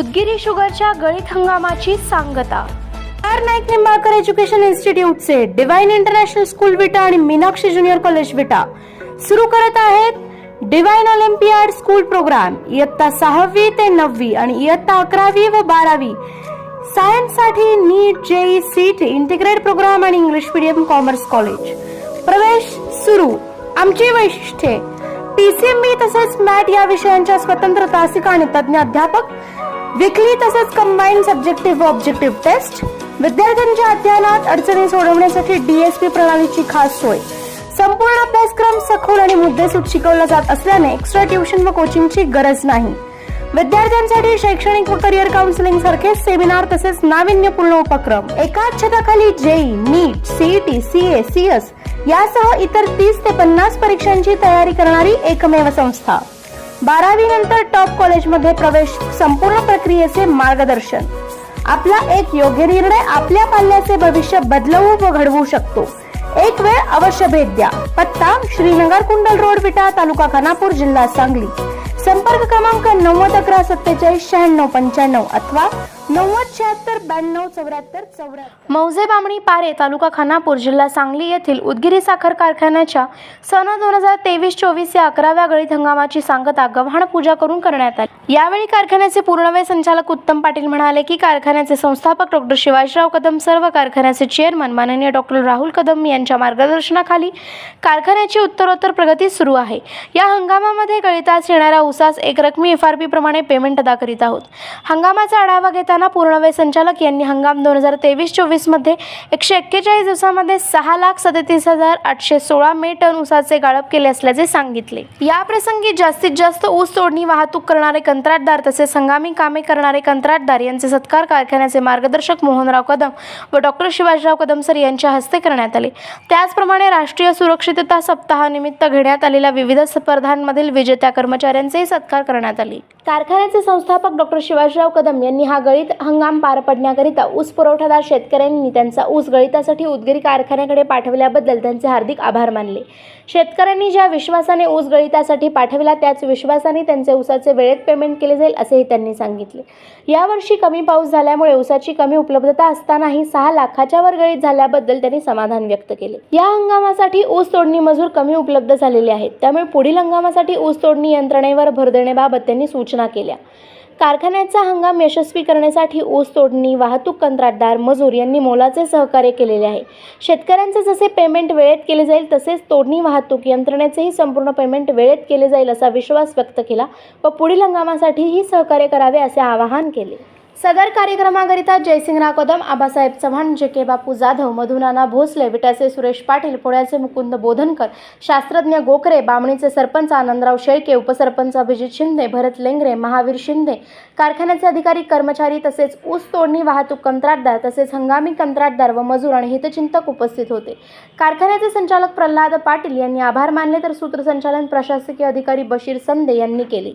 उदगिरी शुगरच्या गळीत हंगामाची सांगता. आर नाईक निंबाळकर एज्युकेशन इन्स्टिट्यूटचे डिवाइन इंटरनॅशनल स्कूल विटा आणि मीनाक्षी ज्युनियर कॉलेज विटा. सुरू करत आहेत डिवाइन ऑलिम्पियाड स्कूल प्रोग्राम. इयत्ता सहावी ते नववी आणि इयत्ता अकरावी व बारावी. सायन्ससाठी NEET JEE CET integrate program आणि इंग्लिश मीडियम कॉमर्स कॉलेज. प्रवेश सुरू. आमची वैशिष्ट्ये. टीसीएमबी तसेच मॅट या विषयांच्या स्वतंत्र तासिका आणि तज्ज्ञ अध्यापक विकली तसेच कंबाईन सब्जेक्टिव्ह व ऑब्जेक्टिव्ह टेस्ट विद्यार्थ्यांच्या अध्ययनात अडचणी सोडवण्यासाठी डीएसपी प्रणालीची खास सोय. संपूर्ण अभ्यासक्रम सखोल आणि मुद्देसूद शिकवला जात असल्याने एक्स्ट्रा ट्युशन व कोचिंगची गरज नाही. विद्यार्थ्यांसाठी शैक्षणिक व करिअर काउन्सिलिंग सारखे सेमिनार तसेच नाविन्यपूर्ण उपक्रम एकाच छताखाली JEE NEET CET CA CS यासह इतर तीस ते पन्नास परीक्षांची तयारी करणारी एकमेव संस्था. बारावी नंतर टॉप कॉलेजमध्ये प्रवेश संपूर्ण प्रक्रियेचे मार्गदर्शन. आपला एक योग्य निर्णय आपल्या पाल्याचे भविष्य बदलवू व घडवू शकतो. एक वेळ अवश्य भेट द्या. पत्ता श्रीनगर कुंडल रोड विटा तालुका खानापूर जिल्हा सांगली. संपर्क क्रमांक नव्वद अकरा सत्तेचाळीस शहाण्णव पंच्याण्णव अथवा नव्वद शहात्तर ब्याण्णव चौऱ्याहत्तर चौऱ्याहत्तर. मौजे बामणी पारे तालुका खानापूर जिल्हा सांगली येथील उदगिरी साखर कारखान्याच्या सन दोन हजार तेवीस चोवीस या अकराव्या गळीत हंगामाची सांगता गव्हाण पूजा करून करण्यात आली. यावेळी कारखान्याचे पूर्णवेळ संचालक उत्तम पाटील म्हणाले की कारखान्याचे संस्थापक डॉक्टर शिवाजीराव कदम सर्व कारखान्याचे चेअरमन माननीय डॉक्टर राहुल कदम यांच्या मार्गदर्शनाखाली कारखान्याची उत्तरोत्तर प्रगती सुरू आहे. या हंगामामध्ये गळितास येणाऱ्या उसास एकरकमी एफ आर पी प्रमाणे पेमेंट अदा करीत आहोत. हंगामाचा आढावा घेताना पूर्णवेळ संचालक यांनी हंगाम दोन हजार तेवीस चोवीसमध्ये एकशे एक्केचाळीस दिवसामध्ये सहा लाख सदतीस हजार आठशे सोळा मे टन ऊसाचे गाळप केले असल्याचे सांगितले. या प्रसंगी जास्तीत जास्त ऊस तोडणी वाहतूक करणारे कंत्राटदार तसेच हंगामी कामे करणारे कंत्राटदार यांचे सत्कार कारखान्याचे मार्गदर्शक मोहनराव कदम व डॉक्टर शिवाजीराव कदम सर यांच्या हस्ते करण्यात आले. त्याचप्रमाणे राष्ट्रीय सुरक्षितता सप्ताहानिमित्त घेण्यात आलेल्या विविध स्पर्धांमधील विजेत्या कर्मचाऱ्यांचेही सत्कार करण्यात आले. कारखान्याचे संस्थापक डॉक्टर शिवाजीराव कदम यांनी हा गळीत हंगाम पार पडण्याकरिता ऊस पुरवठादार शेतकऱ्यांनी त्यांचा ऊस गळितासाठी उदगिरी कारखान्याकडे पाठवल्याबद्दल त्यांचे हार्दिक आभार मानले. शेतकऱ्यांनी ज्या विश्वासाने ऊस गळितासाठी पाठविला त्याच विश्वासाने त्यांचे ऊसाचे वेळेत पेमेंट केले जाईल असेही त्यांनी सांगितले. यावर्षी कमी पाऊस झाल्यामुळे ऊसाची कमी उपलब्धता असतानाही सहा लाखाच्या वर गळीत झाल्याबद्दल त्यांनी समाधान व्यक्त केले. या हंगामासाठी ऊस तोडणी मजूर कमी उपलब्ध झालेले आहेत. त्यामुळे पुढील हंगामासाठी ऊस तोडणी यंत्रणेवर भर देण्याबाबत त्यांनी सूचना केल्या. कारखान्याचा हंगाम यशस्वी करण्यासाठी ऊस तोडणी वाहतूक कंत्राटदार मजूर यांनी मोलाचे सहकार्य केलेले आहे. शेतकऱ्यांचे जसे पेमेंट वेळेत केले जाईल तसेच तोडणी वाहतूक यंत्रणेचेही संपूर्ण पेमेंट वेळेत केले जाईल असा विश्वास व्यक्त केला व पुढील हंगामासाठीही सहकार्य करावे असे आवाहन केले. सदर कार्यक्रमाकरिता जयसिंगराव कदम आबासाहेब चव्हाण जे के बापू जाधव मधुनाना भोसले विटाचे सुरेश पाटील पुण्याचे मुकुंद बोधनकर शास्त्रज्ञ गोखरे बामणीचे सरपंच आनंदराव शेळके उपसरपंच अभिजित शिंदे भरत लेंगरे महावीर शिंदे कारखान्याचे अधिकारी कर्मचारी तसेच ऊस तोडणी वाहतूक कंत्राटदार तसेच हंगामी कंत्राटदार व मजूर आणि हितचिंतक उपस्थित होते. कारखान्याचे संचालक प्रल्हाद पाटील यांनी आभार मानले तर सूत्रसंचालन प्रशासकीय अधिकारी बशीर संदे यांनी केले.